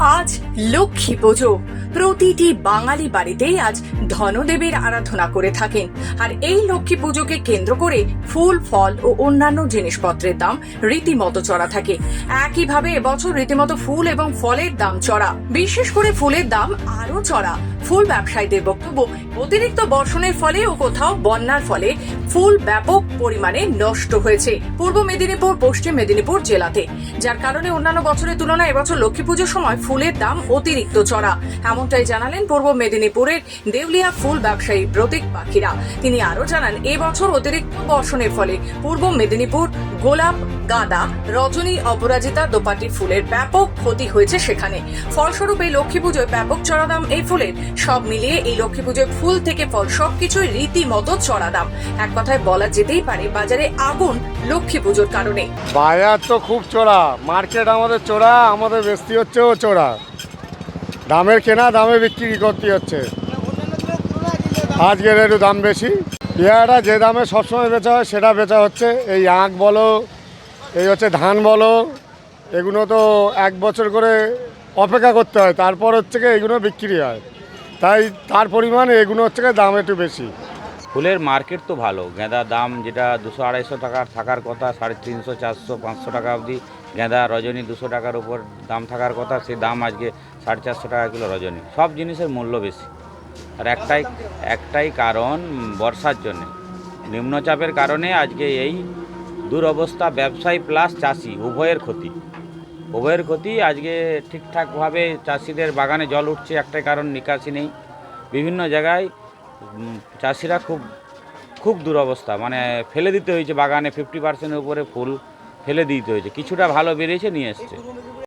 আজ লক্ষ্মী পুজো। প্রতিটি বাঙালি বাড়িতেই আজ ধনদেবীর আরাধনা করে থাকেন। আর এই লক্ষ্মী পুজোকে কেন্দ্র করে ফুল, ফল ও অন্যান্য জিনিসপত্রের দাম রীতিমতো চড়া থাকে। একইভাবে এবছর রীতিমতো ফুল এবং ফলের দাম চড়া। বিশেষ করে ফুলের দাম আরও চড়া। ফুল ব্যবসায়ীদের বক্তব্য, অতিরিক্ত বর্ষণের ফলে ও কোথাও বন্যার ফলে ফুল ব্যাপক পরিমাণে নষ্ট হয়েছে। পূর্ব মেদিনীপুর, পশ্চিম মেদিনীপুর জেলাতে। যার কারণে অন্যান্য বছরের তুলনায় এবছর লক্ষ্মী পুজোর সময় ফুলের দাম অতিরিক্ত চড়া। এমনটাই জানালেন পূর্ব মেদিনীপুরের দেউলিয়া ফুল ব্যবসায়ী প্রতীক পাখিরা। তিনি আরও জানান এবছর অতিরিক্ত বর্ষণের ফলে পূর্ব মেদিনীপুর গোলাপ, গাঁদা, রজনী, অপরাজিতা, দোপাটি ফুলের ব্যাপক ক্ষতি হয়েছে সেখানে। ফলস্বরূপ এই লক্ষ্মী পুজোয় ব্যাপক চড়া দাম এই ফুলের সব মিলিয়ে এই লক্ষ্মী পুজোয় ফুল থেকে ফল সবকিছুই রীতিমতো চড়া দাম এক কথায় বলা যেতেই পারে, বাজারে আগুন লক্ষ্মী পুজোর কারণে। বাজার তো খুব চড়া। মার্কেট আমাদের চড়া, আমাদের বেশি হচ্ছেও চড়া। দামের কেনা, দামে বিক্রি করতে হচ্ছে। আজকের একটু দাম বেশি। পেয়ারা যে দামে সবসময় বেচা হয়, সেটা বেচা হচ্ছে। এই আঁক বলো, এই হচ্ছে ধান বলো, এগুলো তো এক বছর করে অপেক্ষা করতে হয়। তারপর হচ্ছে এগুলো বিক্রি হয়। তাই তার পরিমাণ এগুলো হচ্ছে দাম একটু বেশি। ফুলের মার্কেট তো ভালো। গাঁদার দাম যেটা দুশো আড়াইশো টাকার থাকার কথা, সাড়ে তিনশো, চারশো, পাঁচশো টাকা অবধি। গাঁদা রজনী দুশো টাকার উপর দাম থাকার কথা সেই দাম আজকে সাড়ে চারশো টাকা কিলো রজনী। সব জিনিসের মূল্য বেশি। আর একটাই একটাই কারণ বর্ষার জন্যে। নিম্নচাপের কারণে আজকে এই দুরবস্থা ব্যবসায়ী প্লাস চাষি, উভয়ের ক্ষতি। উভয়ের ক্ষতি আজকে ঠিকঠাকভাবে চাষিদের বাগানে জল উঠছে, একটাই কারণ নিকাশি নেই। বিভিন্ন জায়গায় চাষিরা খুব খুব দুরবস্থা। মানে ফেলে দিতে হয়েছে বাগানে ফিফটি পার্সেন্টের উপরে ফুল ফেলে দিতে হয়েছে। কিছুটা ভালো বেরিয়েছে, নিয়ে এসছে।